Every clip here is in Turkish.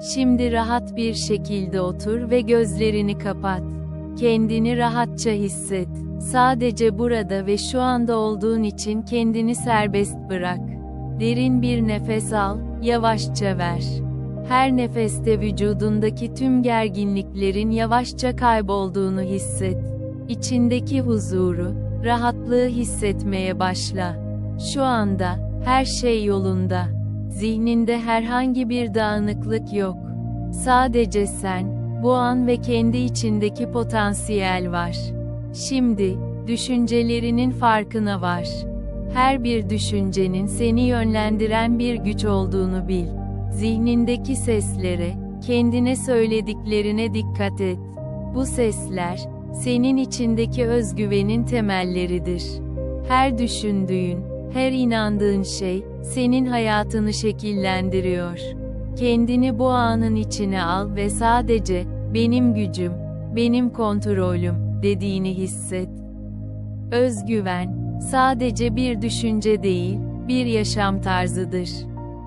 Şimdi rahat bir şekilde otur ve gözlerini kapat. Kendini rahatça hisset. Sadece burada ve şu anda olduğun için kendini serbest bırak. Derin bir nefes al, yavaşça ver. Her nefeste vücudundaki tüm gerginliklerin yavaşça kaybolduğunu hisset. İçindeki huzuru, rahatlığı hissetmeye başla. Şu anda her şey yolunda. Zihninde herhangi bir dağınıklık yok. Sadece sen, bu an ve kendi içindeki potansiyel var. Şimdi, düşüncelerinin farkına var. Her bir düşüncenin seni yönlendiren bir güç olduğunu bil. Zihnindeki seslere, kendine söylediklerine dikkat et. Bu sesler, senin içindeki özgüvenin temelleridir. Her düşündüğün, her inandığın şey, senin hayatını şekillendiriyor. Kendini bu anın içine al ve sadece, benim gücüm, benim kontrolüm, dediğini hisset. Özgüven, sadece bir düşünce değil, bir yaşam tarzıdır.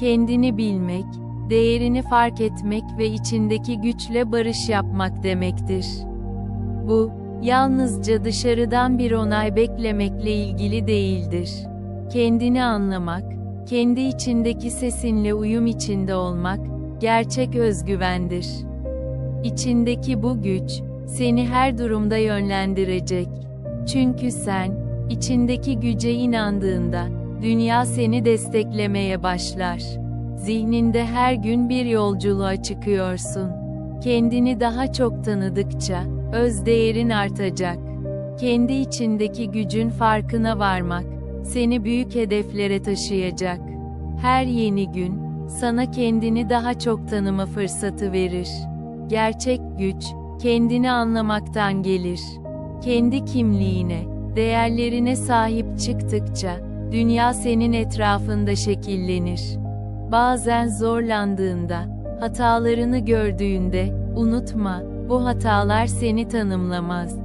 Kendini bilmek, değerini fark etmek ve içindeki güçle barış yapmak demektir. Bu, yalnızca dışarıdan bir onay beklemekle ilgili değildir. Kendini anlamak, kendi içindeki sesinle uyum içinde olmak, gerçek özgüvendir. İçindeki bu güç, seni her durumda yönlendirecek. Çünkü sen, içindeki güce inandığında, dünya seni desteklemeye başlar. Zihninde her gün bir yolculuğa çıkıyorsun. Kendini daha çok tanıdıkça, öz değerin artacak. Kendi içindeki gücün farkına varmak, seni büyük hedeflere taşıyacak. Her yeni gün, sana kendini daha çok tanıma fırsatı verir. Gerçek güç, kendini anlamaktan gelir. Kendi kimliğine, değerlerine sahip çıktıkça, dünya senin etrafında şekillenir. Bazen zorlandığında, hatalarını gördüğünde, unutma, bu hatalar seni tanımlamaz.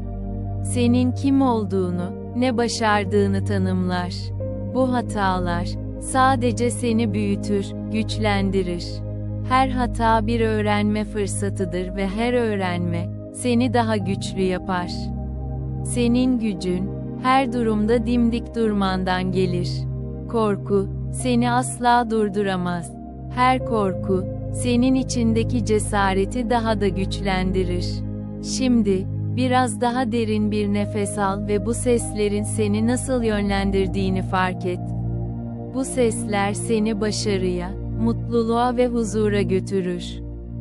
Senin kim olduğunu, ne başardığını tanımlar. Bu hatalar, sadece seni büyütür, güçlendirir. Her hata bir öğrenme fırsatıdır ve her öğrenme, seni daha güçlü yapar. Senin gücün, her durumda dimdik durmandan gelir. Korku, seni asla durduramaz. Her korku, senin içindeki cesareti daha da güçlendirir. Şimdi, biraz daha derin bir nefes al ve bu seslerin seni nasıl yönlendirdiğini fark et. Bu sesler seni başarıya, mutluluğa ve huzura götürür.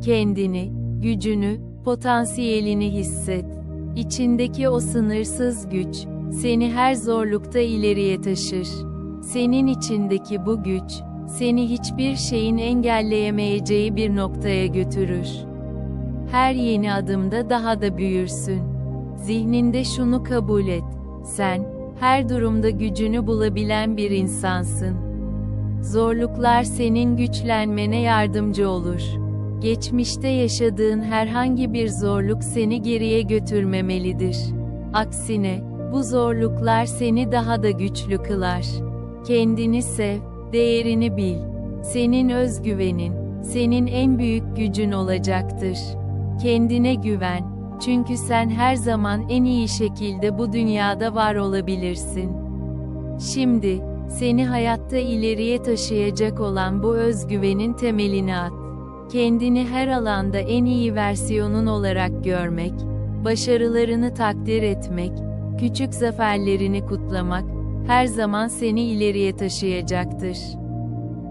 Kendini, gücünü, potansiyelini hisset. İçindeki o sınırsız güç, seni her zorlukta ileriye taşır. Senin içindeki bu güç, seni hiçbir şeyin engelleyemeyeceği bir noktaya götürür. Her yeni adımda daha da büyürsün. Zihninde şunu kabul et. Sen, her durumda gücünü bulabilen bir insansın. Zorluklar senin güçlenmene yardımcı olur. Geçmişte yaşadığın herhangi bir zorluk seni geriye götürmemelidir. Aksine, bu zorluklar seni daha da güçlü kılar. Kendini sev, değerini bil. Senin özgüvenin, senin en büyük gücün olacaktır. Kendine güven, çünkü sen her zaman en iyi şekilde bu dünyada var olabilirsin. Şimdi, seni hayatta ileriye taşıyacak olan bu özgüvenin temelini at. Kendini her alanda en iyi versiyonun olarak görmek, başarılarını takdir etmek, küçük zaferlerini kutlamak, her zaman seni ileriye taşıyacaktır.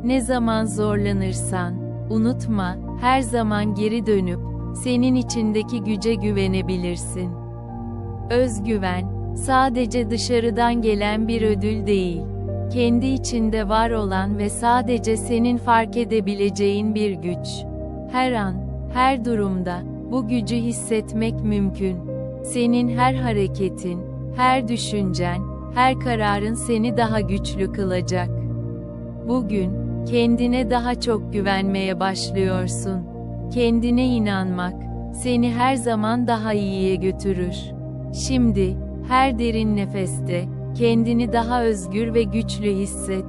Ne zaman zorlanırsan, unutma, her zaman geri dönüp, senin içindeki güce güvenebilirsin. Özgüven, sadece dışarıdan gelen bir ödül değil, kendi içinde var olan ve sadece senin fark edebileceğin bir güç. Her an, her durumda, bu gücü hissetmek mümkün. Senin her hareketin, her düşüncen, her kararın seni daha güçlü kılacak. Bugün, kendine daha çok güvenmeye başlıyorsun. Kendine inanmak, seni her zaman daha iyiye götürür. Şimdi, her derin nefeste, kendini daha özgür ve güçlü hisset.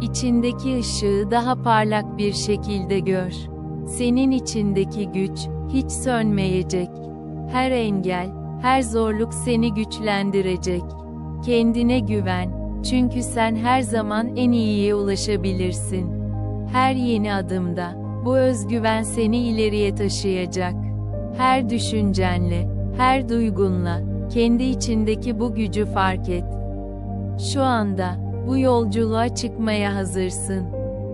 İçindeki ışığı daha parlak bir şekilde gör. Senin içindeki güç, hiç sönmeyecek. Her engel, her zorluk seni güçlendirecek. Kendine güven, çünkü sen her zaman en iyiye ulaşabilirsin. Her yeni adımda, bu özgüven seni ileriye taşıyacak. Her düşüncenle, her duygunla, kendi içindeki bu gücü fark et. Şu anda, bu yolculuğa çıkmaya hazırsın.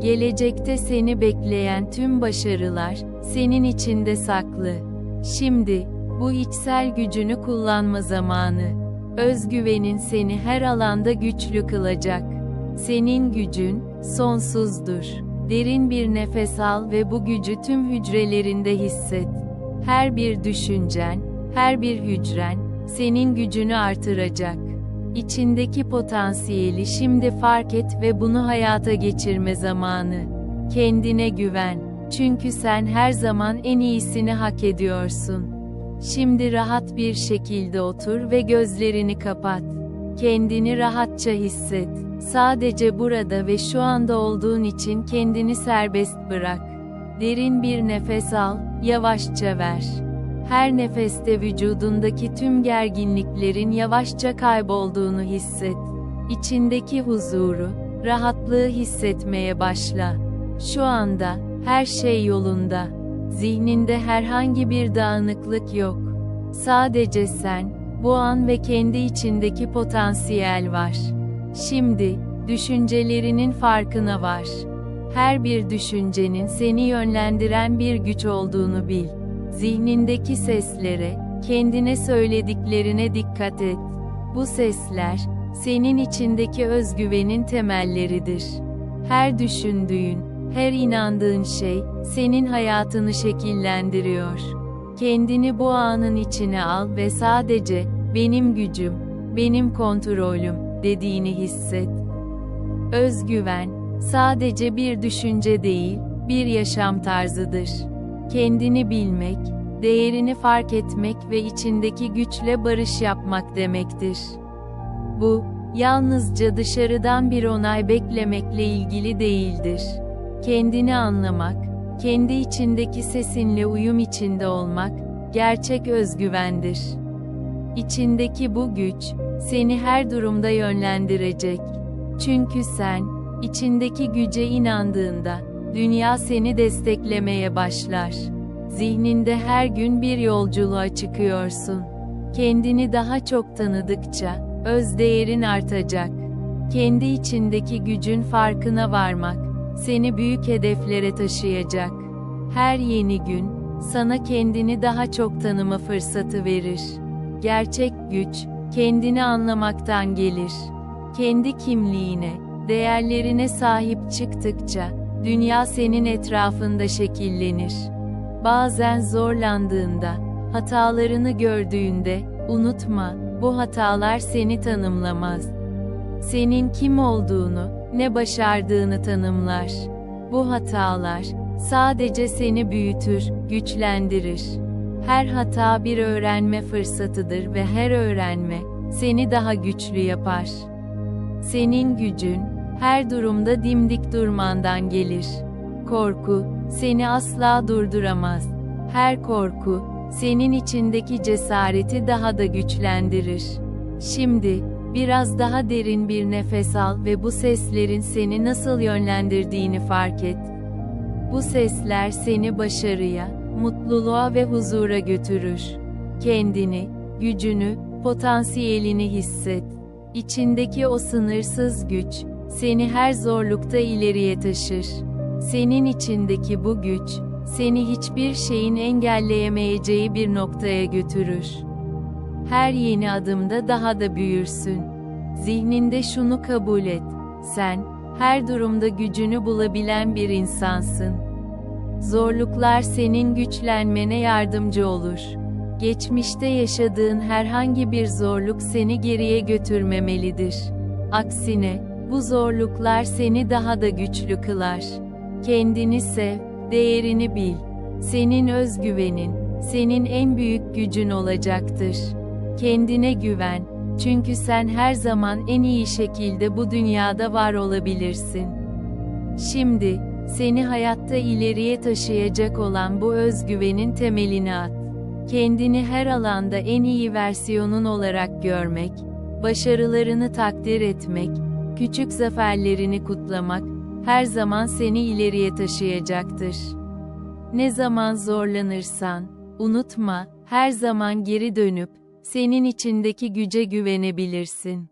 Gelecekte seni bekleyen tüm başarılar, senin içinde saklı. Şimdi, bu içsel gücünü kullanma zamanı. Özgüvenin seni her alanda güçlü kılacak. Senin gücün, sonsuzdur. Derin bir nefes al ve bu gücü tüm hücrelerinde hisset. Her bir düşüncen, her bir hücren, senin gücünü artıracak. İçindeki potansiyeli şimdi fark et ve bunu hayata geçirme zamanı. Kendine güven. Çünkü sen her zaman en iyisini hak ediyorsun. Şimdi rahat bir şekilde otur ve gözlerini kapat. Kendini rahatça hisset. Sadece burada ve şu anda olduğun için kendini serbest bırak. Derin bir nefes al, yavaşça ver. Her nefeste vücudundaki tüm gerginliklerin yavaşça kaybolduğunu hisset. İçindeki huzuru, rahatlığı hissetmeye başla. Şu anda, her şey yolunda. Zihninde herhangi bir dağınıklık yok. Sadece sen, bu an ve kendi içindeki potansiyel var. Şimdi, düşüncelerinin farkına var. Her bir düşüncenin seni yönlendiren bir güç olduğunu bil. Zihnindeki seslere, kendine söylediklerine dikkat et. Bu sesler, senin içindeki özgüvenin temelleridir. Her düşündüğün, her inandığın şey, senin hayatını şekillendiriyor. Kendini bu anın içine al ve sadece, benim gücüm, benim kontrolüm, dediğini hisset. Özgüven, sadece bir düşünce değil, bir yaşam tarzıdır. Kendini bilmek, değerini fark etmek ve içindeki güçle barış yapmak demektir. Bu, yalnızca dışarıdan bir onay beklemekle ilgili değildir. Kendini anlamak, kendi içindeki sesinle uyum içinde olmak, gerçek özgüvendir. İçindeki bu güç, seni her durumda yönlendirecek. Çünkü sen, içindeki güce inandığında, dünya seni desteklemeye başlar. Zihninde her gün bir yolculuğa çıkıyorsun. Kendini daha çok tanıdıkça, öz değerin artacak. Kendi içindeki gücün farkına varmak, seni büyük hedeflere taşıyacak. Her yeni gün, sana kendini daha çok tanıma fırsatı verir. Gerçek güç, kendini anlamaktan gelir. Kendi kimliğine, değerlerine sahip çıktıkça, dünya senin etrafında şekillenir. Bazen zorlandığında, hatalarını gördüğünde, unutma, bu hatalar seni tanımlamaz. Senin kim olduğunu, ne başardığını tanımlar. Bu hatalar, sadece seni büyütür, güçlendirir. Her hata bir öğrenme fırsatıdır ve her öğrenme, seni daha güçlü yapar. Senin gücün, her durumda dimdik durmandan gelir. Korku, seni asla durduramaz. Her korku, senin içindeki cesareti daha da güçlendirir. Şimdi, biraz daha derin bir nefes al ve bu seslerin seni nasıl yönlendirdiğini fark et. Bu sesler seni başarıya, mutluluğa ve huzura götürür. Kendini, gücünü, potansiyelini hisset. İçindeki o sınırsız güç, seni her zorlukta ileriye taşır. Senin içindeki bu güç, seni hiçbir şeyin engelleyemeyeceği bir noktaya götürür. Her yeni adımda daha da büyürsün. Zihninde şunu kabul et. Sen, her durumda gücünü bulabilen bir insansın. Zorluklar senin güçlenmene yardımcı olur. Geçmişte yaşadığın herhangi bir zorluk seni geriye götürmemelidir. Aksine, bu zorluklar seni daha da güçlü kılar. Kendini sev, değerini bil. Senin özgüvenin, senin en büyük gücün olacaktır. Kendine güven, çünkü sen her zaman en iyi şekilde bu dünyada var olabilirsin. Şimdi, Seni hayatta ileriye taşıyacak olan bu özgüvenin temelini at. Kendini her alanda en iyi versiyonun olarak görmek, başarılarını takdir etmek, küçük zaferlerini kutlamak, her zaman seni ileriye taşıyacaktır. Ne zaman zorlanırsan, unutma, her zaman geri dönüp, senin içindeki güce güvenebilirsin.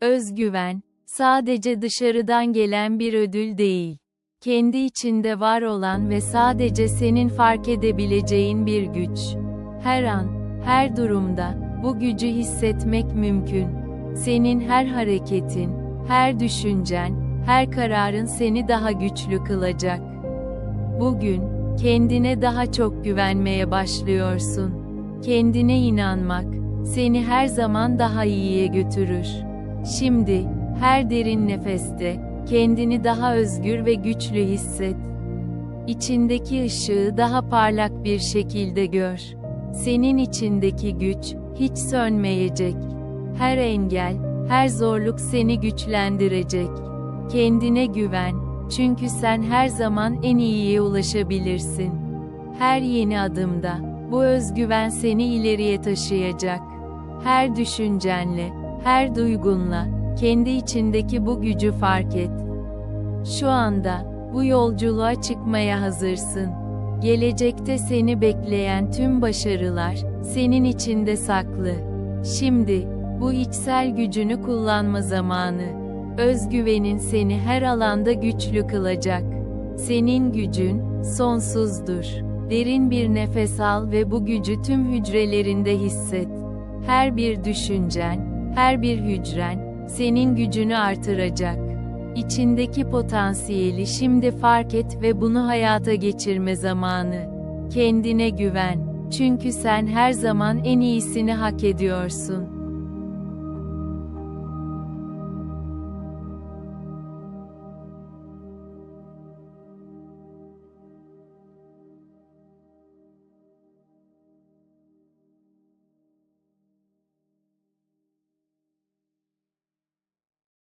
Özgüven, sadece dışarıdan gelen bir ödül değil. Kendi içinde var olan ve sadece senin fark edebileceğin bir güç. Her an, her durumda, bu gücü hissetmek mümkün. Senin her hareketin, her düşüncen, her kararın seni daha güçlü kılacak. Bugün, kendine daha çok güvenmeye başlıyorsun. Kendine inanmak, seni her zaman daha iyiye götürür. Şimdi, her derin nefeste, kendini daha özgür ve güçlü hisset. İçindeki ışığı daha parlak bir şekilde gör. Senin içindeki güç, hiç sönmeyecek. Her engel, her zorluk seni güçlendirecek. Kendine güven, çünkü sen her zaman en iyiye ulaşabilirsin. Her yeni adımda, bu özgüven seni ileriye taşıyacak. Her düşüncenle, her duygunla, kendi içindeki bu gücü fark et. Şu anda, bu yolculuğa çıkmaya hazırsın. Gelecekte seni bekleyen tüm başarılar, senin içinde saklı. Şimdi, bu içsel gücünü kullanma zamanı. Özgüvenin seni her alanda güçlü kılacak. Senin gücün, sonsuzdur. Derin bir nefes al ve bu gücü tüm hücrelerinde hisset. Her bir düşüncen, her bir hücren, senin gücünü artıracak. İçindeki potansiyeli şimdi fark et ve bunu hayata geçirme zamanı. Kendine güven. Çünkü sen her zaman en iyisini hak ediyorsun.